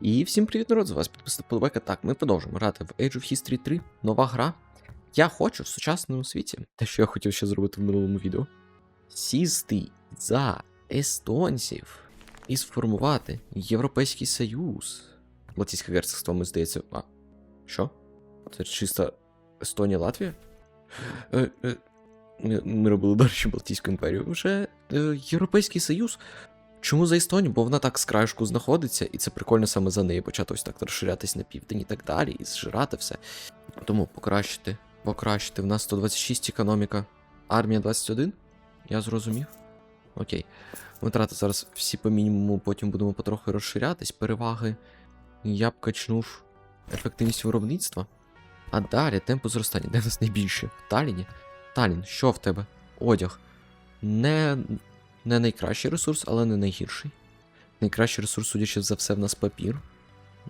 І всім привіт, народ, з вас підписана подобайка. Так, ми продовжуємо грати в Age of History 3, нова гра. Я хочу в сучасному світі, те, що я хотів ще зробити в минулому відео, сісти за естонців і сформувати Європейський Союз. Латвійське герцогство, мені здається. А, що? Це чисто Естонія, Латвія? Е, е, ми, ми робили далі Балтійську імперію. Вже е, Європейський Союз. Чому за Естонію? Бо вона так з краєшку знаходиться, і це прикольно саме за нею почати ось так розширятись на південь і так далі, і зжирати все. Тому покращити, покращити. В нас 126 економіка, армія 21. Я зрозумів. Окей. Витрати зараз всі по мінімуму, потім будемо потрохи розширятись. Переваги. Я б качнув ефективність виробництва. А далі темпу зростання. Де в нас найбільше? В Таліні? Талін, що в тебе? Одяг. Не не найкращий ресурс, але не найгірший. Найкращий ресурс, судячи за все, в нас папір.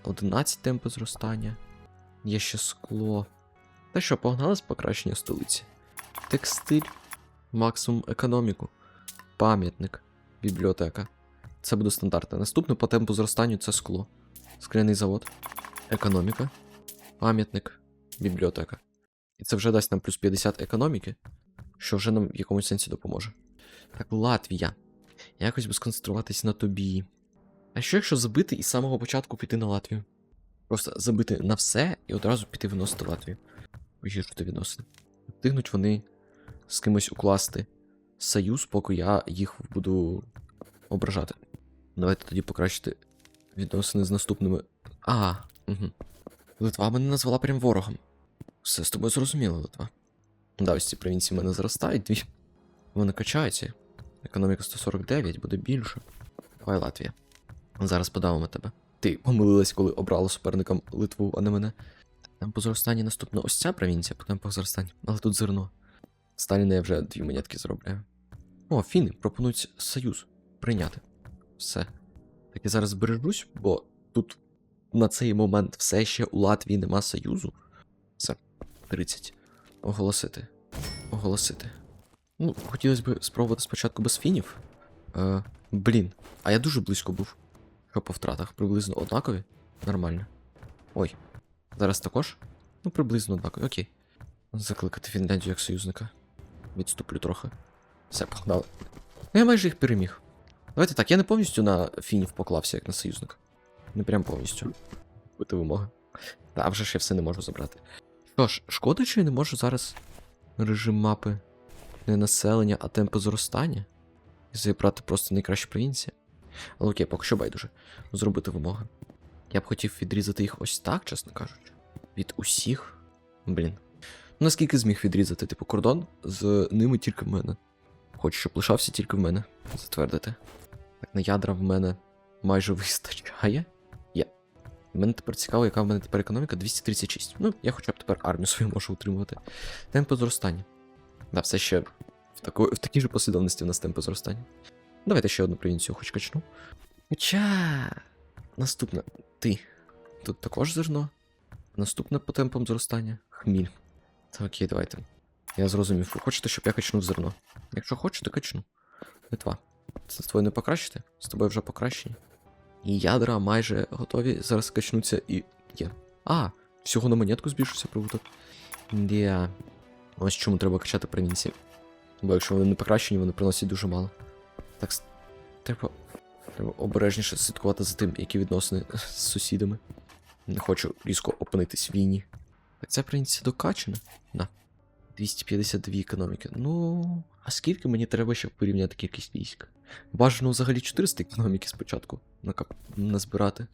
11 темпи зростання. Є ще скло. Та що, погнали з покращення столиці. Текстиль, максимум економіку, пам'ятник, бібліотека. Це буде стандартне. Наступне по темпу зростанню це скло. Скляний завод, економіка, пам'ятник, бібліотека. І це вже дасть нам плюс 50 економіки, що вже нам в якомусь сенсі допоможе. Так, Латвія. Якось би сконцентруватись на тобі. А що якщо забити і з самого початку піти на Латвію? Просто забити на все і одразу піти виносити Латвію. Погіршити відносини. Встигнуть вони з кимось укласти союз, поки я їх буду ображати. Давайте тоді покращити відносини з наступними. А, угу. Литва мене назвала прям ворогом. Все з тобою зрозуміло, Литва. Да, ось ці провінції в мене зростають, дві. Вони качаються. Економіка 149 буде більше. Давай, Латвія. Зараз подавимо тебе. Ти помилилась, коли обрала суперником Литву, а не мене. Темпо зростання наступно ось ця провінція по темпах зростання. Але тут зерно. Сталіна я вже дві монетки заробляю. О, фіни пропонують союз прийняти. Все. Так я зараз збережусь, бо тут на цей момент все ще у Латвії нема союзу. Все. 30. Оголосити. Оголосити. Ну, хотілося б спробувати спочатку без фінів. Е, блін, а я дуже близько був. Що по втратах? Приблизно однакові? Нормально. Ой. Зараз також? Ну, приблизно однакові, окей. Закликати Фінляндію як союзника. Відступлю трохи. Все, погнали. Ну, я майже їх переміг. Давайте так, я не повністю на фінів поклався, як на союзника. Не прям повністю. Бути вимоги. Та вже ж я все не можу забрати. Що ж, шкода, що я не можу зараз режим мапи не населення, а темпи зростання. І забрати просто найкращі провінції. Але окей, поки що байдуже. Зробити вимоги. Я б хотів відрізати їх ось так, чесно кажучи. Від усіх. Блін. Ну, наскільки зміг відрізати, типу, кордон з ними тільки в мене. Хочу, щоб лишався тільки в мене. Затвердити. Так, на ядра в мене майже вистачає. Є. Мене тепер цікаво, яка в мене тепер економіка 236. Ну, я хоча б тепер армію свою можу утримувати. Темпи зростання. Да, все ще в, таку, в такій же послідовності в нас темпи зростання. Давайте ще одну провінцію хоч качну. Хоча. Наступне. Ти. Тут також зерно. Наступне по темпам зростання. Хміль. Та окей, давайте. Я зрозумів. Ви хочете, щоб я качнув зерно? Якщо хочете, качну. Литва. Це тобою не покращити? З тобою вже покращені. І ядра майже готові. Зараз качнуться і є. А, всього на монетку збільшився прибуток. Дія. Ось чому треба качати провінції. Бо якщо вони не покращені, вони приносять дуже мало. Так, треба, треба обережніше слідкувати за тим, які відносини з сусідами. Не хочу різко опинитись в війні. Так ця провінція докачана? Да. 252 економіки. Ну, а скільки мені треба, щоб порівняти кількість військ? Бажано взагалі 400 економіки спочатку накап... назбирати.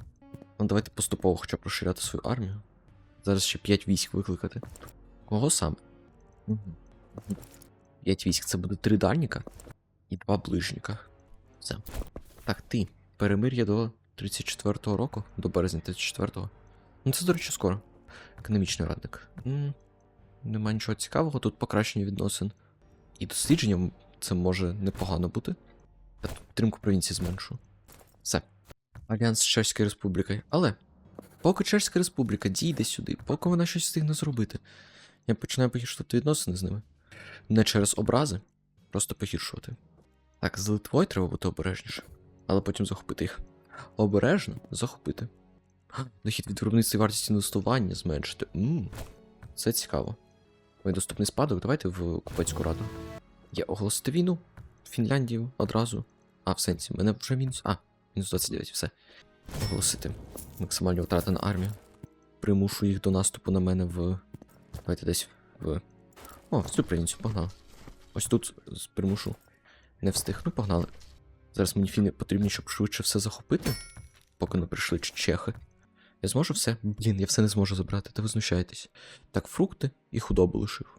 Ну, давайте поступово хоча б розширяти свою армію. Зараз ще 5 військ викликати. Кого саме? 5 військ це буде 3 дальніка і 2 ближніка. Все. Так, ти. Перемир'я до 34-го року, до березня 34-го. Ну це, до речі, скоро. Економічний радник. м нема нічого цікавого, тут покращення відносин. І дослідженням це може непогано бути. Я тут підтримку провінції зменшу. Все. Альянс з Чеською Республікою. Але поки Чеська Республіка дійде сюди, поки вона щось встигне зробити, я починаю погіршувати відносини з ними. Не через образи, просто погіршувати. Так, з Литвою треба бути обережніше, але потім захопити їх. Обережно захопити. Дохід від виробництва і вартість інвестування зменшити. Ммм, це цікаво. Ой, доступний спадок, давайте в Купецьку раду. Є оголосити війну. Фінляндію одразу. А, в сенсі, мене вже мінус. А, мінус 29, все. Оголосити. Максимальні втрати на армію. Примушу їх до наступу на мене в. Давайте десь в. О, в цю провінцію, погнали. Ось тут примушу. Не встиг. Ну, погнали. Зараз мені фіни потрібні, щоб швидше все захопити, поки не прийшли чехи. Я зможу все? Блін, я все не зможу забрати, та ви знущаєтесь. Так, фрукти і худобу лишив.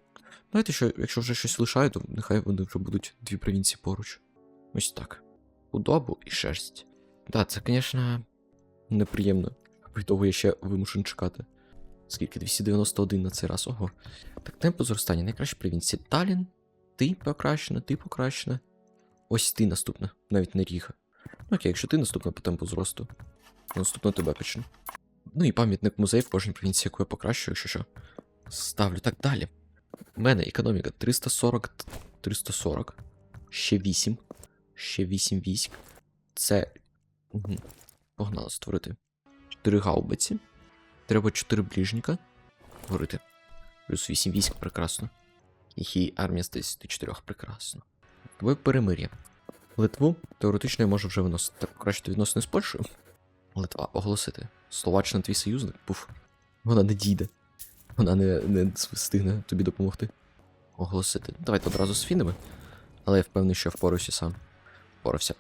Знаєте, що якщо вже щось лишаю, то нехай вони вже будуть дві провінції поруч. Ось так. Худобу і шерсть. Так, це, звісно, неприємно. При того я ще вимушений чекати. Скільки? 291 на цей раз. Ого. Так, темпо зростання. Найкращі провінції. Талін, ти покращена, ти покращена. Ось ти наступна, навіть не Ріга. Ну окей, якщо ти наступна по темпу зросту, наступно тебе почну. Ну і пам'ятник музей в кожній провінції, яку я покращую, якщо що. Ставлю так далі. У мене економіка 340, 340. Ще 8. Ще 8 військ. Це. Угу. Погнали створити. 4 гаубиці. Треба 4 ближніка. Говорити. Плюс 8 військ прекрасно. І армія з 34 прекрасно. Тобі перемир'я. Литву теоретично я можу вже виносити. Так покращити відносини з Польщею. Литва оголосити. Словаччина твій союзник. Пуф. Вона не дійде. Вона не, не встигне тобі допомогти. Оголосити. Давайте одразу з фінами. Але я впевнений, що я впораюся сам. Впорався б.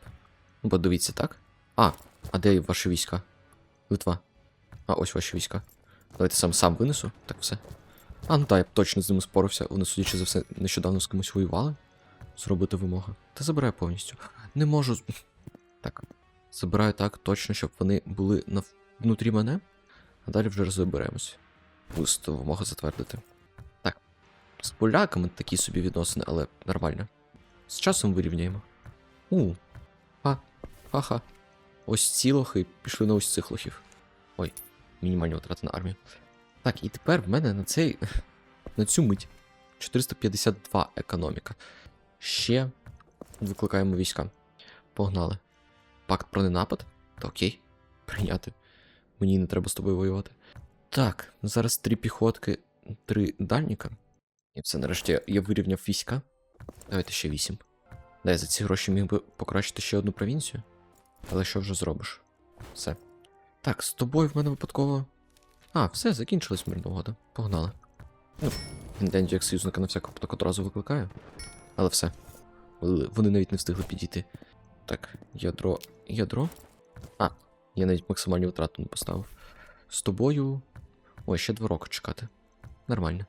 Ну, подивіться, так? А, а де ваші війська? Литва. А, ось ваші війська. Давайте сам сам винесу. Так все. А, ну так, я б точно з ними спорався. Вони, судячи за все, нещодавно з кимось воювали. Зробити вимогу. Та забираю повністю. Не можу. Так. Забираю так точно, щоб вони були на... внутрі мене. А далі вже розберемось. Пусто вимога затвердити. Так. З поляками такі собі відносини, але нормально. З часом вирівняємо. У. Ха. Ха-ха. Ось ці лохи пішли на ось цих лохів. Ой, мінімальні витрати на армію. Так, і тепер в мене на цей. На цю мить 452 економіка. Ще викликаємо війська. Погнали. Пакт про ненапад? Та окей. Прийняти. Мені не треба з тобою воювати. Так, зараз три піхотки, три дальніка. І все, нарешті я- вирівняв війська. Давайте ще вісім. Да, я за ці гроші міг би покращити ще одну провінцію. Але що вже зробиш? Все. Так, з тобою в мене випадково. А, все, закінчилась мирна угода. Погнали. Ну, Фінляндію як союзника на всяк випадок одразу викликаю. Але все. Вони навіть не встигли підійти. Так, ядро. Ядро? А, я навіть максимальну втрату не поставив. З тобою. Ой, ще два роки чекати. Нормально.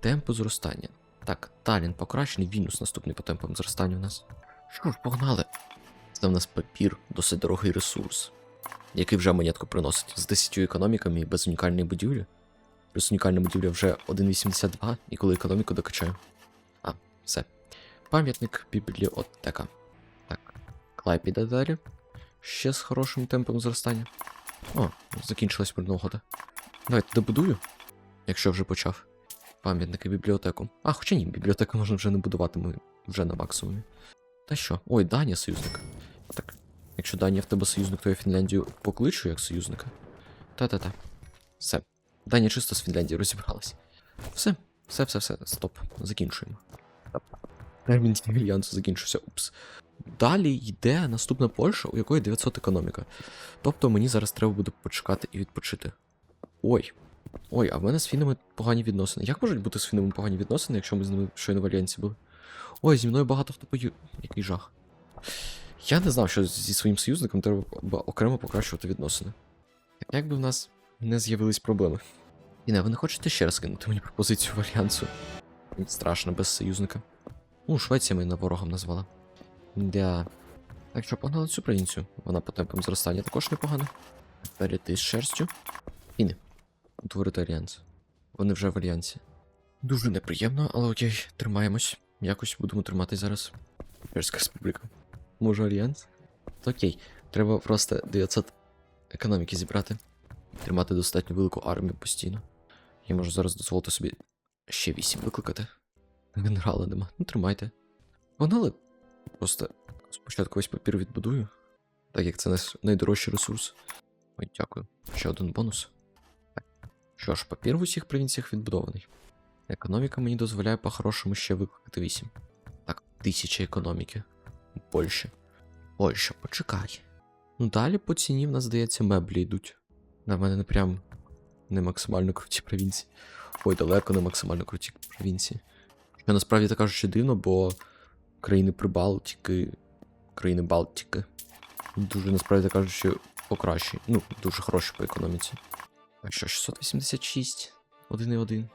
Темпи зростання. Так, Талін покращений, Вільнюс наступний по темпам зростання у нас. Що ж, погнали. Це в нас папір, досить дорогий ресурс, який вже монетку приносить з 10 економіками і без унікальної будівлі. Плюс унікальна будівля вже 1,82, і коли економіку докачаю. А, все. Пам'ятник бібліотека. Так, Клай піде далі. Ще з хорошим темпом зростання. О, закінчилась мирна угода. Давайте добудую, якщо вже почав. Пам'ятники бібліотеку. А, хоча ні, бібліотеку можна вже не будувати, ми вже на максимумі. Та що? Ой, Данія союзник. Якщо Данія в тебе союзник, то я Фінляндію покличу як союзника. Та-та-та. Все. Данія чисто з Фінляндії розібралась. Все, все, все, все, стоп. Закінчуємо. Термін альянсу закінчився. Упс. Далі йде наступна Польща, у якої 900 економіка. Тобто мені зараз треба буде почекати і відпочити. Ой. Ой, а в мене з фінами погані відносини. Як можуть бути з фінами погані відносини, якщо ми з ними щойно в альянсі були? Ой, зі мною багато хто пою. Який жах. Я не знав, що зі своїм союзником треба окремо покращувати відносини. Як би в нас не з'явились проблеми. І не, ви не хочете ще раз кинути мені пропозицію в альянсу? Страшно без союзника. Ну, Швеція мене ворогом назвала. Да. Так що погнали цю провінцію. Вона по темпам зростання також непогана. Перейти з шерстю. І не. Утворити альянс. Вони вже в альянсі. Дуже неприємно, але окей, тримаємось. Якось будемо триматись зараз. Перська республіка. Може альянс? Окей, треба просто 900 економіки зібрати. Тримати достатньо велику армію постійно. Я можу зараз дозволити собі ще 8 викликати. Генерала нема. Ну, тримайте. Погнали. Просто спочатку весь папір відбудую, так як це наш найдорожчий ресурс. Ой, дякую. Ще один бонус. Так. Що ж, папір в усіх провінціях відбудований. Економіка мені дозволяє по-хорошому ще викликати 8. Так, тисяча економіки. Польща. Польща, почекай. Ну далі по ціні в нас, здається, меблі йдуть. На мене не прям не максимально круті провінції. Ой, далеко не максимально круті провінції. Що насправді так кажучи дивно, бо країни Прибалтики, країни Балтики дуже насправді так кажучи покращі. Ну, дуже хороші по економіці. Так що 686, 1,1.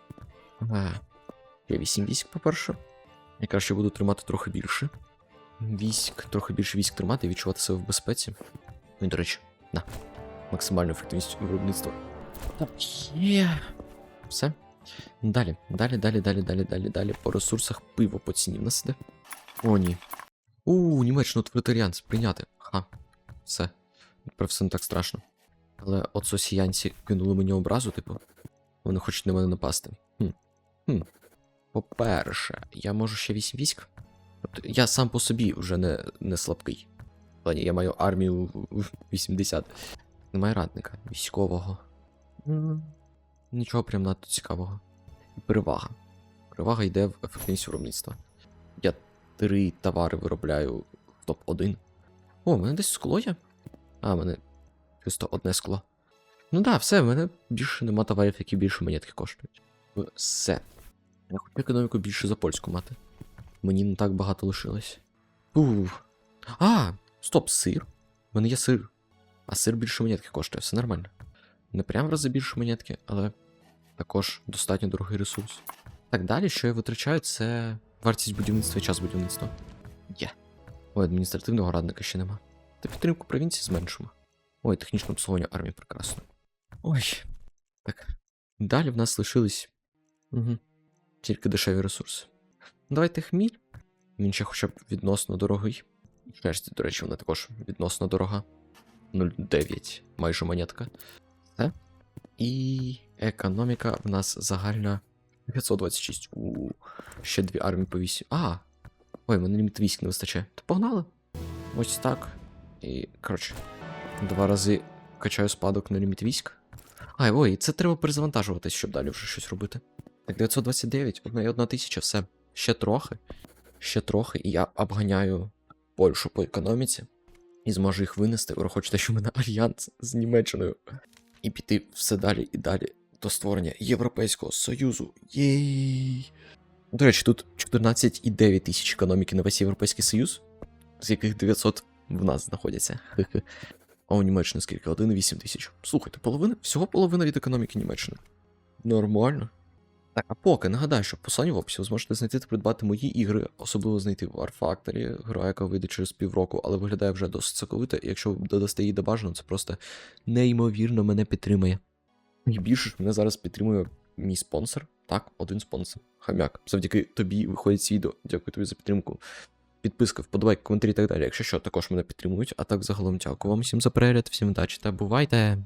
Ага. Я 8 військ, по-перше. Я краще буду тримати трохи більше. Військ, трохи більше військ тримати і відчувати себе в безпеці. Ну і до речі, на. Максимальну ефективність виробництва. Є. Все. Далі, далі, далі, далі, далі, далі, далі. По ресурсах пиво по ціні в нас іде. О, ні. У, Німеччину твертаріанці прийняти. Ха. Все. Тепер все не так страшно. Але от сосіянці кинули мені образу, типу. Вони хочуть на мене напасти. Хм. Хм. По-перше, я можу ще 8 військ. Тобто я сам по собі вже не, не слабкий. Плані, я маю армію в- в 80. Немає радника військового. Нічого прям надто цікавого. Перевага. Перевага йде в ефективність виробництва. Я три товари виробляю в топ-1. О, в мене десь скло є? А, в мене чисто одне скло. Ну да, все, в мене більше нема товарів, які більше монетки коштують. Все. Я хочу економіку більше за польську мати. Мені не так багато лишилось. Ух. А, стоп, сир. У мене є сир. А сир більше монетки коштує, все нормально. Не прям в рази більше монетки, але також достатньо дорогий ресурс. Так далі, що я витрачаю, це вартість будівництва і час будівництва. Є. Ой, адміністративного радника ще нема. Та підтримку провінції зменшимо. Ой, технічне обслуговування армії прекрасно. Ой. Так. Далі в нас лишились. Угу. Тільки дешеві ресурси. Давайте хміль. Він ще хоча б відносно дорогий. Шерсть, до речі, вона також відносно дорога. 0,9 майже монетка. Все. І економіка в нас загальна 526. У ще дві армії по 8. А! Ой, мене ліміт військ не вистачає. То погнали. Ось так. І, коротше, два рази качаю спадок на ліміт військ. Ай, ой, це треба перезавантажуватись, щоб далі вже щось робити. Так, 929, одна і одна тисяча, все. Ще трохи. Ще трохи, і я обганяю Польщу по економіці. І зможу їх винести, враховуючи те, що в мене альянс з Німеччиною. І піти все далі і далі до створення Європейського Союзу. Єй. До речі, тут 14,9 тисяч економіки на весь Європейський Союз, з яких 900 в нас знаходяться. А у Німеччини скільки? 1,8 тисяч. Слухайте, половина, всього половина від економіки Німеччини. Нормально. Так, а поки нагадаю, що в посиланні в описі ви зможете знайти та придбати мої ігри, особливо знайти War Factory, гра, яка вийде через півроку, але виглядає вже досить соковито, і якщо ви додасте її до бажаного, це просто неймовірно мене підтримує. І більше ж мене зараз підтримує мій спонсор. Так, один спонсор. Хам'як. Завдяки тобі виходить ці відео. Дякую тобі за підтримку. Підписка, вподобайки, коментарі і так далі. Якщо що, також мене підтримують. А так загалом дякую вам всім за перегляд, всім удачі та бувайте!